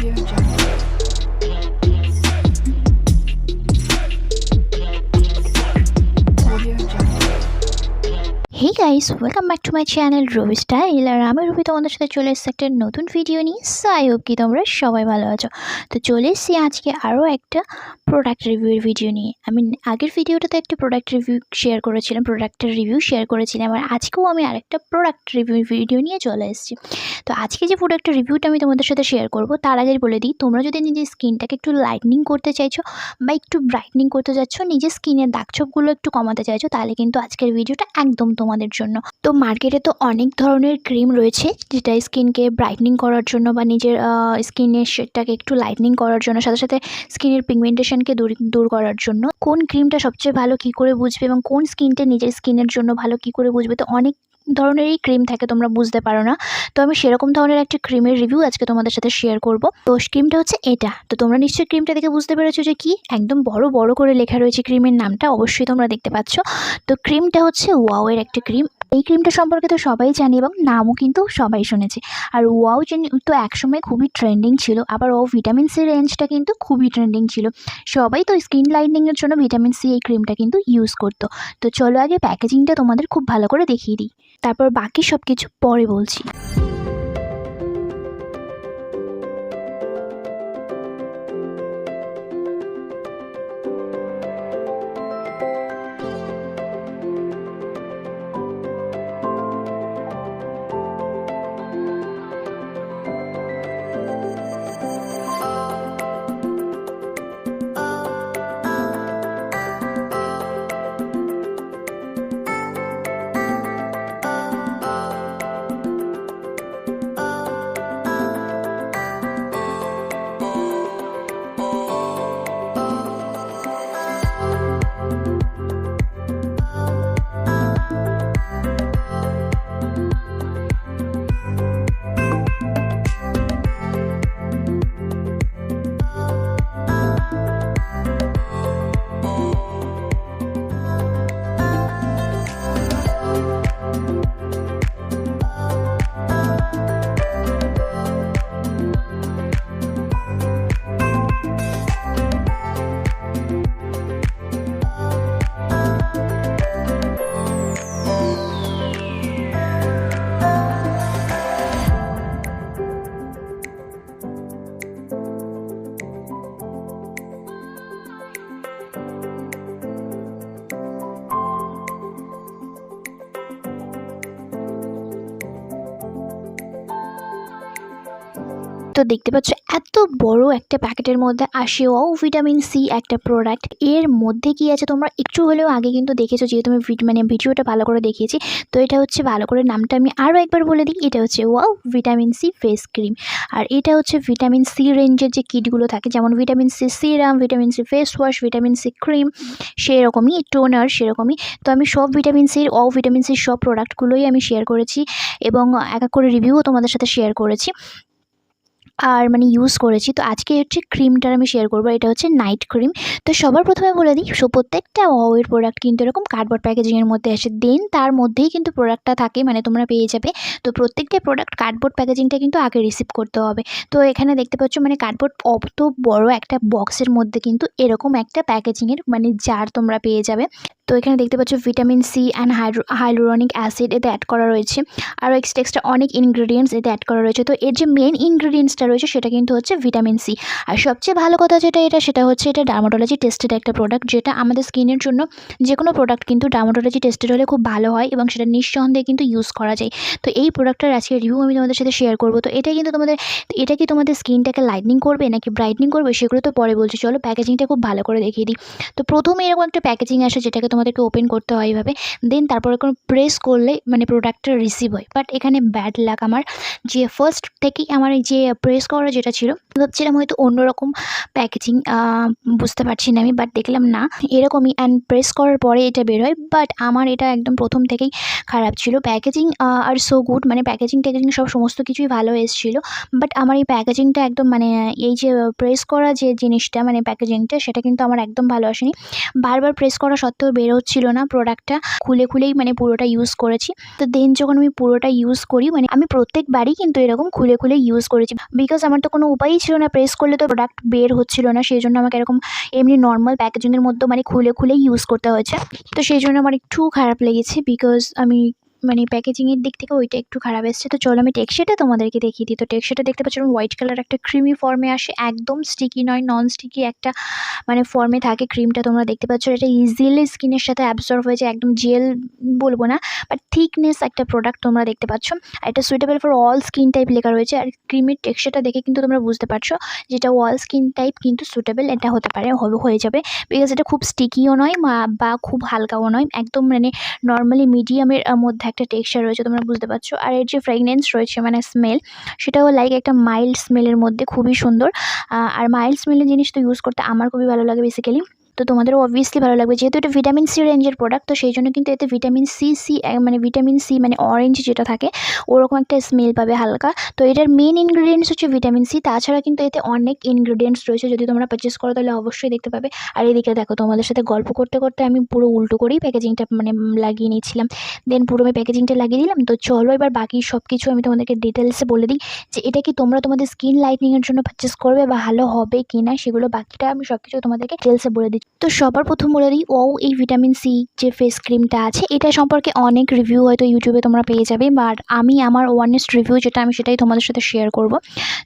Audio Jungle. Guys welcome back to my channel Robi style আর আমি রবি তোমাদের সাথে চলে এসেছি একটা নতুন ভিডিও নিয়ে। সাই হোপ কি তোমরা সবাই ভালো আছো। তো চলে এসেছি আজকে আরও একটা প্রোডাক্ট রিভিউয়ের ভিডিও নিয়ে। আমি আগের ভিডিওটাতে একটা প্রোডাক্ট রিভিউ শেয়ার করেছিলাম প্রোডাক্টের রিভিউ শেয়ার করেছিলাম, আর আজকেও আমি আরেকটা প্রোডাক্ট রিভিউ ভিডিও নিয়ে চলে এসেছি। তো আজকে যে প্রোডাক্টের রিভিউটা আমি তোমাদের সাথে শেয়ার করব, তার আগে বলে দিই, তোমরা যদি নিজের স্কিনটাকে একটু লাইটনিং করতে চাইছো বা একটু ব্রাইটনিং করতে চাচ্ছ নিজের স্কিনের দাগছোপগুলো একটু কমাতে চাইছো, তাহলে কিন্তু আজকের ভিডিওটা একদম তোমাদের জন্য। তো মার্কেটে তো অনেক ধরনের ক্রিম রয়েছে, যেটা স্কিনকে ব্রাইটনিং করার জন্য বা নিজের স্কিনের শেডটাকে একটু লাইটনিং করার জন্য, সাথে সাথে স্কিনের পিগমেন্টেশনকে দূর দূর করার জন্য। কোন ক্রিমটা সবচেয়ে ভালো কি করে বুঝবে এবং কোন স্কিনটা নিজের স্কিনের জন্য ভালো কি করে বুঝবে? তো অনেক ধরনেরই ক্রিম থাকে তোমরা বুঝতে পারো না। তো আমি সেরকম ধরনের একটা ক্রিমের রিভিউ আজকে তোমাদের সাথে শেয়ার করব। তো ক্রিমটা হচ্ছে এটা। তো তোমরা নিশ্চয়ই ক্রিমটা দেখে বুঝতে পেরেছ যে কি? একদম বড় বড় করে লেখা রয়েছে ক্রিমের নামটা। অবশ্যই তোমরা দেখতে পাচ্ছ। তো ক্রিমটা হচ্ছে ওয়াওয়ের একটা ক্রিম এই ক্রিমটা সম্পর্কে তো সবাই জানে এবং নামও কিন্তু সবাই শুনেছে। আর ওয়াও জেন তো একসময় খুবই ট্রেন্ডিং ছিল, আবার ও ভিটামিন সি রেঞ্জটা কিন্তু খুবই ট্রেন্ডিং ছিল। সবাই তো স্কিন লাইটনিংয়ের জন্য ভিটামিন সি এই ক্রিমটা কিন্তু ইউজ করতো। তো চলো আগে প্যাকেজিংটা তোমাদের খুব ভালো করে দেখিয়ে দিই। তারপর বাকি সব কিছু পরে বলছি। তো দেখতে পাচ্ছ, এত বড় একটা প্যাকেটের মধ্যে আসে ও ভিটামিন সি একটা প্রোডাক্টের মধ্যে কি আছে তোমরা একটু হলেও আগে কিন্তু দেখেছ, যেহেতু আমি মানে ভিডিওটা ভালো করে দেখিয়েছি। তো এটা হচ্ছে ভালো করে নামটা আমি আরও একবার বলে দিই, এটা হচ্ছে wow, vitamin C face cream আর এটা হচ্ছে ভিটামিন সি রেঞ্জের যে কিটগুলো থাকে, যেমন vitamin C serum vitamin C face wash vitamin C cream সেরকমই টোনার সেরকমই। তো আমি সব ভিটামিন সির ও ভিটামিন সির সব প্রোডাক্টগুলোই আমি শেয়ার করেছি এবং এক এক করে রিভিউও তোমাদের সাথে শেয়ার করেছি। আর মানে ইউজ করেছি। তো আজকে হচ্ছে ক্রিমটার আমি শেয়ার করব এটা হচ্ছে নাইট ক্রিম তো সবার প্রথমে বলে দিই, সো প্রত্যেকটা ওয়ের প্রোডাক্ট কিন্তু এরকম কার্ডবোর্ড প্যাকেজিংয়ের মধ্যে আসে। দেন তার মধ্যেই কিন্তু প্রোডাক্টটা থাকে মানে তোমরা পেয়ে যাবে। তো প্রত্যেকটা প্রোডাক্ট কার্ডবোর্ড প্যাকেজিংটা কিন্তু আগে রিসিভ করতে হবে। তো এখানে দেখতে পাচ্ছ মানে কার্ডবোর্ড অত বড় একটা বক্সের মধ্যে কিন্তু এরকম একটা প্যাকেজিংয়ের মানে জার তোমরা পেয়ে যাবে। তো এখানে দেখতে পাচ্ছ vitamin C and hydro hyaluronic acid এতে অ্যাড করা রয়েছে। আরও এক্সট্রা এক্সট্রা অনেক ইনগ্রিডিয়েন্টস এতে অ্যাড করা রয়েছে। তো এর যে মেন ইনগ্রিডিয়েন্টসটা রয়েছে সেটা কিন্তু হচ্ছে ভিটামিন সি আর সবচেয়ে ভালো কথা যেটা এটা, সেটা হচ্ছে এটা ডার্মাটোলজি টেস্টেড একটা প্রোডাক্ট যেটা আমাদের স্কিনের জন্য যে কোনো প্রোডাক্ট কিন্তু ডার্মাটোলজি টেস্টেড হলে খুব ভালো হয় এবং সেটা নিঃসন্দেহে কিন্তু ইউজ করা যায়। তো এই প্রোডাক্টটার আজকে রিভিউ আমি তোমাদের সাথে শেয়ার করব। তো এটা কিন্তু তোমাদের, এটা কি তোমাদের স্কিনটাকে লাইটনিং করবে নাকি ব্রাইটনিং করবে সেগুলো তো পরে বলছি। চলো প্যাকেজিংটা খুব ভালো করে দেখিয়ে দিই। তো প্রথমে এরকম একটা প্যাকেজিং আসে যেটাকে তোমাদেরকে ওপেন করতে হয় এইভাবে। দেন তারপরে কোনো প্রেস করলে মানে প্রোডাক্টটা রিসিভ হয়। বাট এখানে ব্যাড লাক আমার। যে ফার্স্ট থেকেই আমার এই যে প্রেস করা যেটা ছিল, ভাবছিলাম হয়তো অন্যরকম প্যাকেজিং বুঝতে পারছি না আমি বাট দেখলাম না। এরকমই অ্যান্ড প্রেস করার পরে এটা বের হয়। বাট আমার এটা একদম প্রথম থেকেই খারাপ ছিল। প্যাকেজিং আর সো গুড মানে প্যাকেজিং ট্যাকেজিং সব সমস্ত কিছুই ভালো এসেছিল। বাট আমার এই প্যাকেজিংটা একদম মানে এই যে প্রেস করা যে জিনিসটা মানে প্যাকেজিংটা সেটা কিন্তু আমার একদম ভালো আসেনি। বারবার প্রেস করা সত্ত্বেও বের হচ্ছিল না প্রোডাক্টটা খুলে খুলেই মানে পুরোটা ইউজ করেছি। তো দেন যখন আমি পুরোটা ইউজ করি মানে আমি প্রত্যেকবারই কিন্তু এরকম খুলে খুলে ইউজ করেছি। বিকজ আমার তো কোনো উপায়ই ছিল না প্রেস করলে তো প্রোডাক্ট বের হচ্ছিল না সেই জন্য আমাকে এরকম এমনি নর্মাল প্যাকেজিংয়ের মধ্যে মানে খুলে খুলে ইউজ করতে হয়েছে। তো সেই জন্য আমার একটু খারাপ লেগেছে বিকজ আমি মানে প্যাকেজিংয়ের দিক থেকে ওইটা একটু খারাপ এসেছে। তো চলো আমি টেক্সচারটা তোমাদেরকে দেখিয়ে দিই। তো টেক্সচারটা দেখতে পাচ্ছ হোয়াইট কালার একটা ক্রিমি ফর্মে আসে। একদম স্টিকি নয় নন স্টিকি একটা মানে ফর্মে থাকে ক্রিমটা তোমরা দেখতে পাচ্ছ, এটা ইজিলি স্কিনের সাথে অ্যাবজর্ব হয়ে যায়, একদম জেল বলব না বাট থিকনেস একটা প্রোডাক্ট তোমরা দেখতে পাচ্ছ। এটা suitable for all skin type লেখা রয়েছে। আর ক্রিমের টেক্সচারটা দেখে কিন্তু তোমরা বুঝতে পারছ যেটা অল স্কিন টাইপ কিন্তু সুটেবল এটা হতে পারে, হবে, হয়ে যাবে। বিকজ এটা খুব স্টিকিও নয় বা খুব হালকাও নয়। একদম মানে নর্মালি মিডিয়ামের মধ্যে একটা টেক্সচার রয়েছে, তোমরা বুঝতে পারছ। আর এর যে ফ্রেগনেন্স রয়েছে মানে স্মেল সেটাও লাইক একটা মাইল্ড স্মেলের মধ্যে খুবই সুন্দর। আর মাইল্ড স্মেলের জিনিস তো ইউজ করতে আমার খুবই ভালো লাগে বেসিক্যালি তো তোমাদেরও অবভিয়াসলি ভালো লাগবে। যেহেতু এটা ভিটামিন সি রেঞ্জের প্রোডাক্ট তো সেই জন্য কিন্তু এতে ভিটামিন সি সি মানে ভিটামিন সি মানে অরেঞ্জ যেটা থাকে, ওরকম একটা স্মেল পাবে হালকা। তো এটার মেন ইনগ্রিডিয়েন্টস হচ্ছে ভিটামিন সি তাছাড়া কিন্তু এতে অনেক ইনগ্রিডিয়েন্টস রয়েছে যদি তোমরা পারচেস করো তাহলে অবশ্যই দেখতে পাবে। আর এদিকে দেখো, তোমাদের সাথে গল্প করতে করতে আমি পুরো উল্টো করেই প্যাকেজিংটা মানে লাগিয়ে নিয়েছিলাম। দেন পুরো আমি প্যাকেজিংটা লাগিয়ে দিলাম। তো চলো এবার বাকি সব কিছু আমি তোমাদেরকে ডিটেলসে বলে দিই যে এটা কি তোমরা তোমাদের স্কিন লাইটনিংয়ের জন্য পারচেস করবে বা ভালো হবে কি না সেগুলো বাকিটা আমি সব কিছু তোমাদেরকে ডিটেলসে বলে দিই তো সবার প্রথম বলে দিই ও এই ভিটামিন সি যে ফেস ক্রিমটা আছে, এটা সম্পর্কে অনেক রিভিউ হয়তো ইউটিউবে তোমরা পেয়ে যাবে। বাট আমি আমার ওয়ানেস্ট রিভিউ যেটা আমি সেটাই তোমাদের সাথে শেয়ার করব।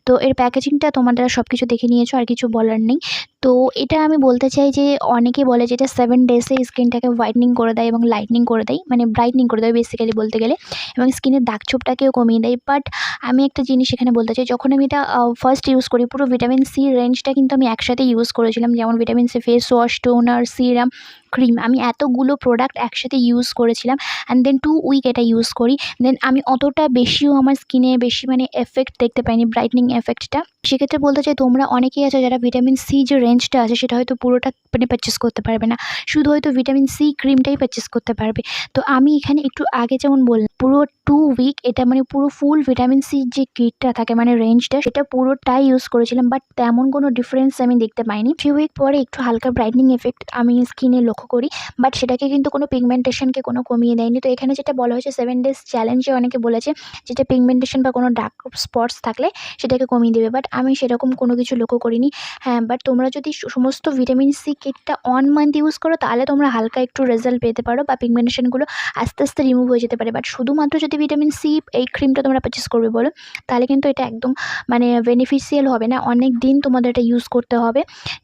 তো এর প্যাকেজিংটা তোমাদের সব কিছু দেখে নিয়েছো, আর কিছু বলার নেই। তো এটা আমি বলতে চাই যে অনেকে বলে যে এটা সেভেন ডেসে স্কিনটাকে হোয়াইটনিং করে দেয় এবং লাইটনিং করে দেয় মানে ব্রাইটনিং করে দেয় বেসিক্যালি বলতে গেলে এবং স্কিনের দাগ ছোপটাকেও কমিয়ে দেয়। বাট আমি একটা জিনিস এখানে বলতে চাই, যখন আমি এটা ফার্স্ট ইউজ করি, পুরো ভিটামিন সি রেঞ্জটা কিন্তু আমি একসাথে ইউজ করেছিলাম, যেমন vitamin C face wash toner serum cream আমি এতগুলো প্রোডাক্ট একসাথে ইউজ করেছিলাম অ্যান্ড দেন টু উইক এটা ইউজ করি দেন আমি অতটা বেশিও আমার স্কিনে বেশি মানে এফেক্ট দেখতে পাইনি ব্রাইটনিং এফেক্টটা সেক্ষেত্রে বলতে চাই, তোমরা অনেকেই আছো যারা ভিটামিন সি যে রেঞ্জটা আছে, সেটা হয়তো পুরোটা মানে পারচেস করতে পারবে না। শুধু হয়তো ভিটামিন সি ক্রিমটাই পারচেস করতে পারবে। তো আমি এখানে একটু আগে যেমন বললাম, পুরো টু উইক এটা মানে পুরো ফুল ভিটামিন সি যে কিটটা থাকে মানে রেঞ্জটা সেটা পুরোটাই ইউজ করেছিলাম বাট তেমন কোনো ডিফারেন্স আমি দেখতে পাইনি। থ্রি উইক পরে একটু হালকা ব্রাইটনিং এফেক্ট আমি স্কিনে লক্ষ্য করি বাট সেটাকে কিন্তু কোনো পিগমেন্টেশনকে কোনো কমিয়ে দেয়নি। তো এখানে যেটা বলা হয়েছে সেভেন ডেজ চ্যালেঞ্জে অনেকে বলেছে যেটা পিগমেন্টেশন বা কোনো ডার্ক স্পটস থাকলে সেটাকে কমিয়ে দেবে বাট আমি সেরকম কোনো কিছু লক্ষ্য করিনি। হ্যাঁ বাট তোমরা যদি সমস্ত ভিটামিন সি কিটটা অন মান্থ ইউজ করো, তাহলে তোমরা হালকা একটু রেজাল্ট পেতে পারো বা পিগমেন্টেশনগুলো আস্তে আস্তে রিমুভ হয়ে যেতে পারে। বাট শুধুমাত্র যদি ভিটামিন সি এই ক্রিমটা তোমরা পারচেস করবে বলো, তাহলে কিন্তু এটা একদম মানে বেনিফিশিয়াল হবে না। অনেক দিন তোমাদের এটা ইউজ করতে হবে।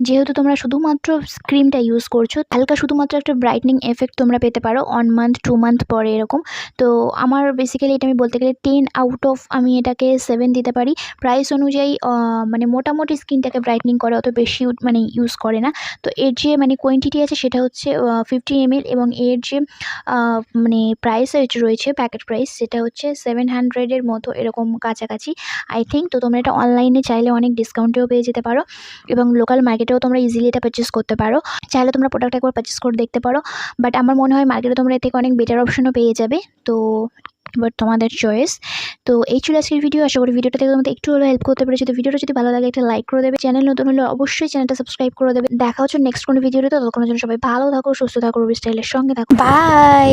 যেহেতু তোমরা শুধুমাত্র ক্রিমটা ইউজ করছ, হালকা শুধুমাত্র একটা ব্রাইটনিং এফেক্ট তোমরা পেতে পারো ওয়ান মান্থ টু মান্থ পরে এরকম। তো আমার বেসিক্যালি এটা আমি বলতে গেলে টেন আউট অফ আমি এটাকে সেভেন দিতে পারি। প্রাইস অনুযায়ী মানে মোটামুটি স্কিনটাকে ব্রাইটনিং করে, অত বেশি মানে ইউজ করে না। তো এর যে মানে কোয়ান্টিটি আছে সেটা হচ্ছে ফিফটি এমএল এবং এর যে মানে প্রাইস রয়েছে প্যাকেট প্রাইস সেটা হচ্ছে সেভেন হান্ড্রেডের মতো এরকম কাছাকাছি। আই থিঙ্ক তো তোমরা এটা অনলাইনে চাইলে অনেক ডিসকাউন্টেও পেয়ে যেতে পারো এবং লোকাল মার্কেটেও তোমরা ইজিলি এটা পারচেস করতে পারো। চাইলে তোমরা প্রোডাক্ট একবার পারচেস করে দেখতে পারো। বাট আমার মনে হয় মার্কেটে তোমরা এর থেকে অনেক বেটার অপশনও পেয়ে যাবে। তো বাট তোমাদের চয়েস তো, এই ছিল আজকের ভিডিও আশা করি ভিডিওটা থেকে তোমাদের একটু হলেও হেল্প করতে পেরেছি। যদি ভিডিওটা যদি ভালো লাগে, একটা লাইক করে দেবে। চ্যানেল নতুন হলে অবশ্যই চ্যানেলটা সাবস্ক্রাইব করে দেবে। দেখা হচ্ছে নেক্সট কোনো ভিডিওতে ততক্ষণের জন্য সবাই ভালো থাকো, সুস্থ থাকো, রবি স্টাইলের সঙ্গে থাকো। বাই